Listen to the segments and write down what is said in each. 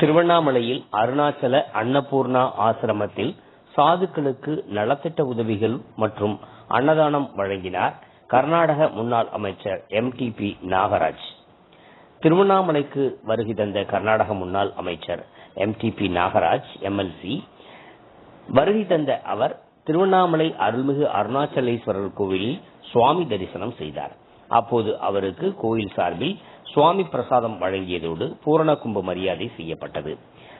திருவண்ணாமலையில் அருணாச்சல அன்னபூர்ணா ஆசிரமத்தில் சாதுக்களுக்கு நலத்திட்ட உதவிகள் மற்றும் அன்னதானம் வழங்கினார் கர்நாடக முன்னாள் அமைச்சர் எம் டி பி நாகராஜ். திருவண்ணாமலைக்கு வருகை தந்த கர்நாடக முன்னாள் அமைச்சர் M T B Nagaraj MLC வருகை தந்த அவர் திருவண்ணாமலை அருள்மிகு அருணாச்சலேஸ்வரர் கோவிலில் சுவாமி தரிசனம் செய்தார். அப்போது அவருக்கு கோயில் சார்பில் சுவாமி பிரசாதம் வழங்கியதோடு பூரண கும்ப மரியாதை செய்யப்பட்டது.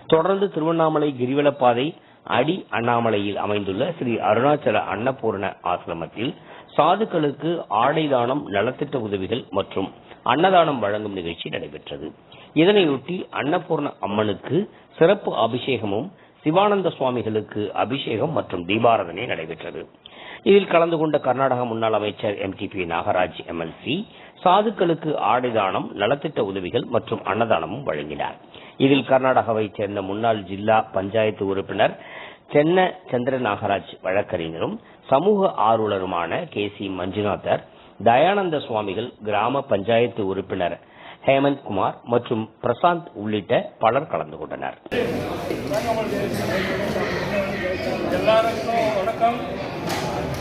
தொடர்ந்து திருவண்ணாமலை கிரிவலப்பாதை அடி அண்ணாமலையில் அமைந்துள்ள ஸ்ரீ அருணாச்சல அன்னபூர்ண ஆசிரமத்தில் சாதுக்களுக்கு ஆடை தானம் நலத்திட்ட உதவிகள் மற்றும் அன்னதானம் வழங்கும் நிகழ்ச்சி நடைபெற்றது. இதனையொட்டி அன்னபூர்ண அம்மனுக்கு சிறப்பு அபிஷேகமும் சிவானந்த சுவாமிகளுக்கு அபிஷேகம் மற்றும் தீபாரதனை நடைபெற்றது. இதில் கலந்து கொண்ட கர்நாடக முன்னாள் அமைச்சர் M T B Nagaraj MLC சாதுக்களுக்கு ஆடை தானம் நலத்திட்ட உதவிகள் மற்றும் அன்னதானமும் வழங்கினார். இதில் கர்நாடகாவைச் சேர்ந்த முன்னாள் ஜில்லா பஞ்சாயத்து உறுப்பினர் சென்ன சந்திர நாகராஜ் வழக்கறிஞரும் சமூக ஆர்வலருமான கே சி மஞ்சுநாதர் தயானந்த சுவாமிகள் கிராம பஞ்சாயத்து உறுப்பினர் ஹேமந்த் குமார் மற்றும் பிரசாந்த் உள்ளிட்ட பலர் கலந்து கொண்டனர். எல்லாருக்கும் வணக்கம்.